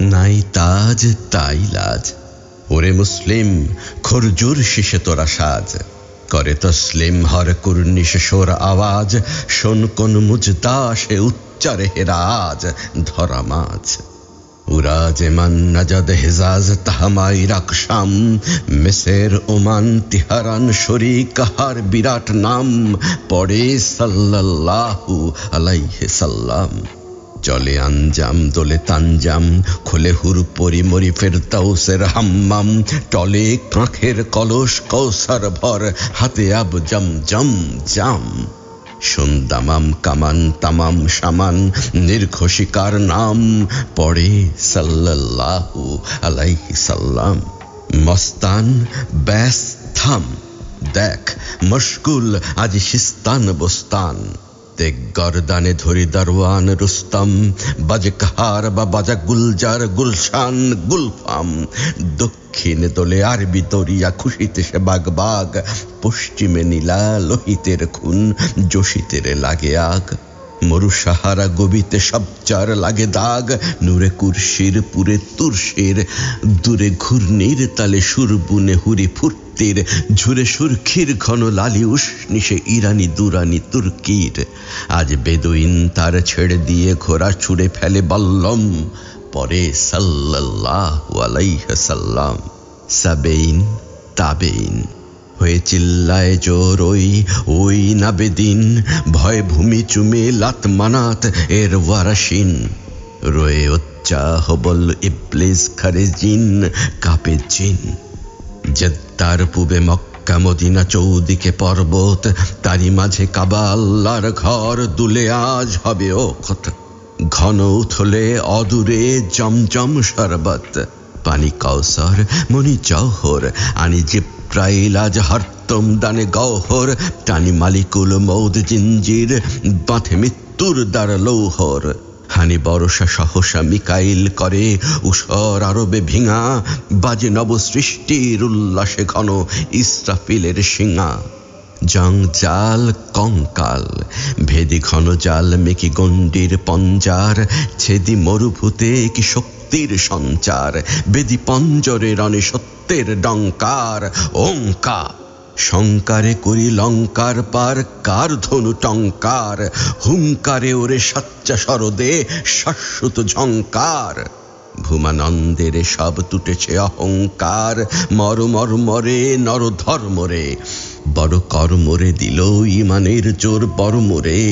নাই তাজ, তাই লাজ। ওরে মুসলিম, খরজুর শিশে তোরা সাজ। করে তসলিম হর কুর্নিশ সোর আওয়াজ, শোন কোন মুজদা সে উচ্চারে হেরাজ, ধরা মাছ। উরাজ মান নাজাদ হেজাজ তাহামাই রাকসাম মেসের ওমান তিহারান শরী কাহার বিরাট নাম, পড়ে সাল্লাল্লাহু আলাইহে সাল্লাম। চলে আঞ্জাম, দোলে তানজাম খোলে হুর পরি মরি ফেরতাউসের হাম্মাম, টলে কাঁখের কলস কৌসার ভর, হাতে আব জম জম জাম। সন্দামাম কামান, তামাম, সামান, নির্ঘোষিকার নাম, পড়ে সাল্লাল্লাহু আলাইহি সাল্লাম। মস্তান, ব্যাস, থাম, দেখ, মশগুল, আজ সিস্তান বস্তান। দেখ গরদানে ধরি দারওয়ান রুস্তম, বাজে কাহার বা বাজা গুলজার গুলশান গুলফাম। দক্ষিণে দোলে আরবি দরিয়া খুশিতে সে বাগ বাগ, পশ্চিমে নীলা লোহিতের খুন যোশিতের লাগে আগ। মরু সাহারা গবিতে সবচার লাগে দাগ, নূরে কুরশির, পুরে তুরশির, দূরে ঘূর্ণির তালে সুর বুনে হুরি ফুর্তির ঝুরে সুরখির ঘন লালি উষ্ণিসে ইরানি, দুরানি তুর্কির। আজ বেদুইন তার ছেড়ে দিয়ে ঘোড়া ছুড়ে ফেলে বল্লম, পরে সাল্লাম। সাবেইন, তাবেইন, হয়ে চিল্লায় জোর ওই ওই নাবেদিন, ভয় ভূমি চুমে লাত মানাত এর ওয়ারাসিন। রয়ে উচ্চা হবল ইবলিস খারে জিন কাপে জিন। জেদ্দার পূবে মক্কা মদিনা চৌদিকে পর্বত, তারই মাঝে কাবা আল্লাহর ঘর দুলে আজ হবে ও কথা ঘন উথলে অদূরে জমজম শরবত। পানি কৌসর মনি জৌহর আনি জিব্রাইল আজ হরতম দানে গহর টানি মালিকুল মৌদ জিঞ্জির, বাঁধে মৃত্যুর দ্বার লৌহর। হানি বরসা সহসা মিকাইল করে, উষর আরবে ভিঙা, বাজে নব সৃষ্টির উল্লাসে ঘন ইসরাফিলের শিঙা জং জাল, কঙ্কাল, ভেদি ঘন জাল মেকি গণ্ডির পঞ্জার, ছেদি মরুভূতে কি শক্তির সঞ্চার, বেদি পঞ্জরে রণে সত্যের ডঙ্কার, ওঙ্কার। শঙ্কারে করি লঙ্কার পার, কার ধনু টঙ্কার? হুঙ্কারে ওরে সচ্চা সরদে শাশ্বত ঝঙ্কার। ভূমানন্দের সব তুটেছে অহংকার, মর মর মরে, নর ধর্মরে বড় কর্মরে দিল ইমানের জোর বড় মোরে।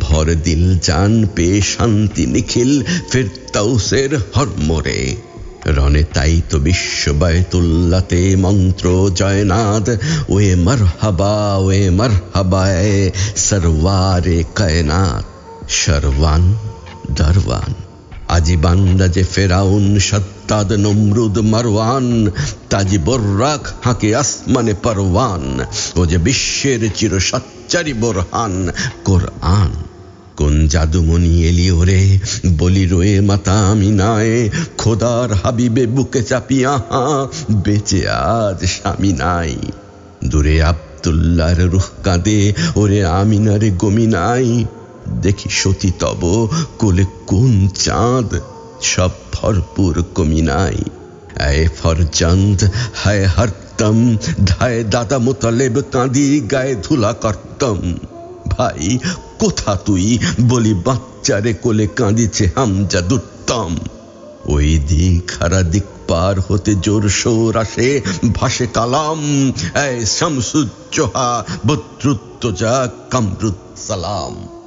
ভর দিল জান পে শান্তি নিখিল ফেরতাউসের হরমরে রণে তাই তো বিশ্ববায়তুল্লাতে মন্ত্র জয়নাদ। ওয়ে মারহাবা, ওয়ে মারহাবায় সরওয়ারে কায়নাত শরওয়ান দরওয়ান। আজি বান্দা যে ফেরাউন, সত্তাদ নমরুদ মারওয়ান, তাজি বর্রাক হাঁকে আসমানে পারওয়ান। ও যে বিশ্বের চির সাচ্চারি বোরহান, কোরআন। কোন জাদুমণি এলি ওরে? বলি, রয়ে মাতা আমি নাই খোদার হাবিবে বুকে চাপিয়া, বেঁচে আজ স্বামী নাই। দূরে আবদুল্লার রুহ কাঁদে, ওরে আমিনারে গমি নাই। দেখি সতী তব, কোলে কোন চাঁদ, সব ভরপুর কমি নাই। এ ফরজন্দ হায় হরতম, ধায় দাদা মোতালেব কাঁদি, গায়ে ধুলা করতম। ভাই, কোথা তুই? বলি, বাচ্চারে কোলে কাঁদিছে হামজা দুত্তম ওই দিক হারা দিক পার হতে জোর সোর আসে, ভাসে কালাম। এ শামসুজ্জোহা, বদ্রুত্তজা কামরুত সালাম।